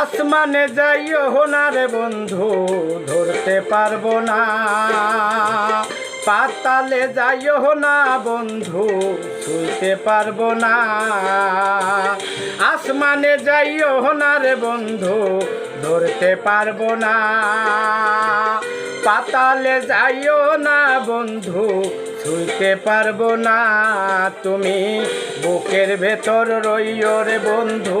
আসমানে যাইও না রে বন্ধু, ধরতে পারব না। পাতালে যাইও না বন্ধু শুইতে পারব না। আসমানে যাইও না রে বন্ধু, ধরতে পারব না। পাতালে যাইও না বন্ধু, ছুঁইতে পারব না। তুমি বুকের ভেতর রইও রে বন্ধু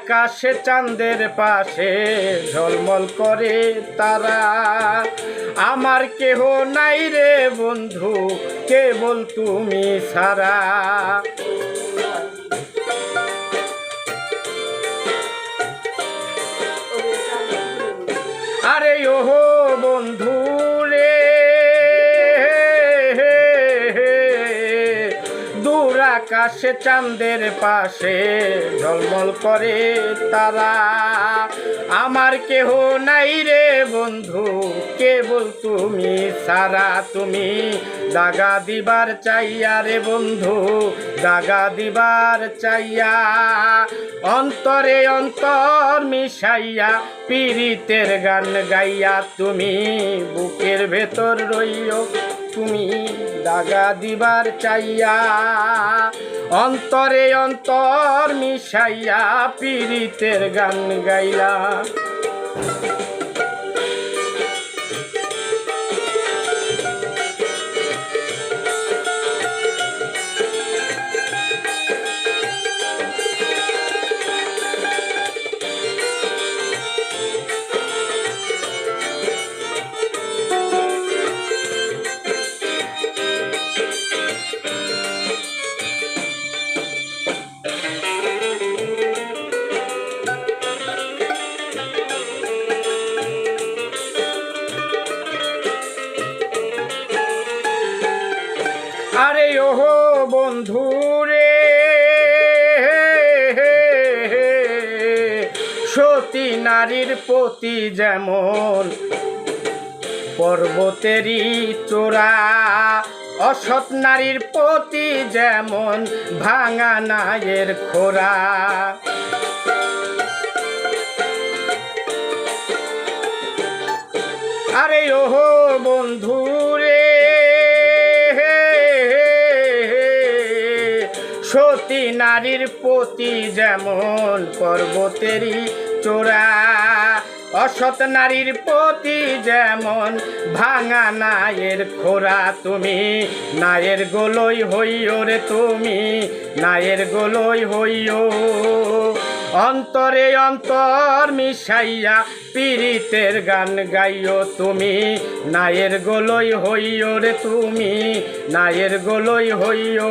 আকাশে চাঁদের পাশে ঝলমল করে তারা। আমার কেহ নাই রে বন্ধু কেবল তুমি সারা আকাশে চাঁদের পাশে ঝলমল করে তারা। আমার কেহ নাই রে বন্ধু, কেবল তুমি সারা তুমি। দাগা দিবার চাইয়া রে বন্ধু, দাগা দিবার চাইয়া। অন্তরে অন্তর মিশাইয়া পীড়িতের গান গাইয়া তুমি, বুকের ভেতর রইও তুমি। দাগা দিবার চাইয়া অন্তরে অন্তর মিশাইয়া পীড়িতের গান গাইলা ওহো বন্ধু রে সতী নারীর প্রতি যেমন পর্বতেরই চোরা, অসৎ নারীর প্রতি যেমন ভাঙা নায়ের খোরা। আরে ওহো বন্ধু সতী নারীর প্রতি যেমন পর্বতেরই চোরা অসৎ নারীর প্রতি যেমন ভাঙা নায়ের খোরা তুমি, নায়ের গোলই হইও রে তুমি, নায়ের গোলই হইও। অন্তরে অন্তর মিশাইয়া পীড়িতের গান গাইও তুমি, নায়ের গোলই হইও রে তুমি, নায়ের গোলই হইও।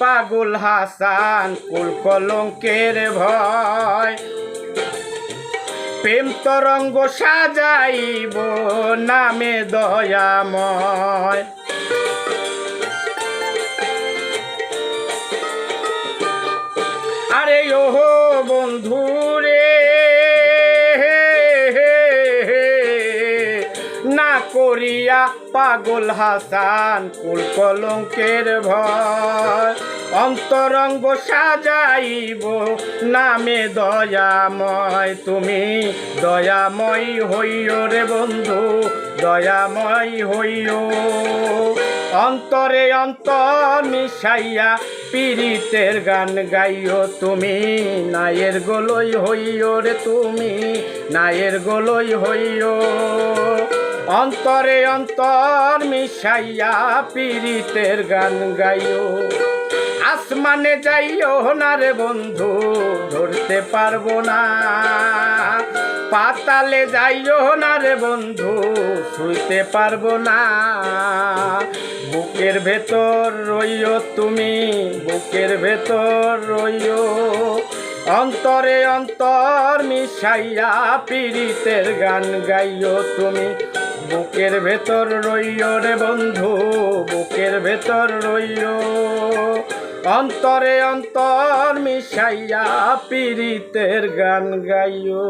পাগল হাসান কুল কলঙ্কের ভয়। প্রেম তরঙ্গ সাজাইব নামে দয়াময়। আরে ওহো বন্ধু পাগল হাসান, কুল কলঙ্কের ভয়। অন্তরঙ্গ সাজাইব, নামে দয়াময়। তুমি দয়াময় হইও রে বন্ধু, দয়াময় হইও। অন্তরে অন্তর মিশাইয়া পীড়িতের গান গাইও তুমি। নায়ের গোলই হইও রে তুমি, নায়ের গোলই হইও। অন্তরে অন্তর মিশাইয়া পীড়িতের গান গাইও। আসমানে যাইও না রে বন্ধু, ধরতে পারব না। পাতালে যাইও না রে বন্ধু, শুইতে পারব না। বুকের ভেতর রইও তুমি, বুকের ভেতর রইও। অন্তরে অন্তর মিশাইয়া পীড়িতের গান গাইও তুমি। বুকের ভেতর রইও রে বন্ধু বুকের ভেতর রইও। অন্তরে অন্তর মিশাইয়া পীড়িতের গান গাইও।